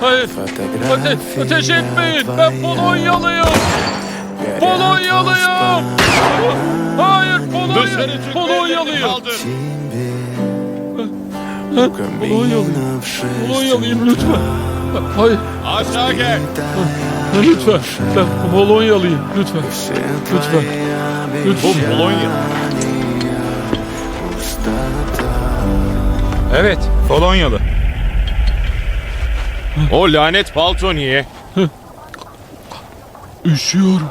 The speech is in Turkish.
Hayır. Ate ateş etmeyin. Ben Polonyalıyım. Polonyalıyım. Hayır Polonya. Polonyalıyım. Polonyalıyım. Polonyalıyım lütfen. Hayır. Aşağı gel. Lütfen. Ben Polonyalıyım. Lütfen. Lütfen. Bu Lütfen. Polonya. Evet, Polonyalı. O lanet palto niye? Üşüyorum.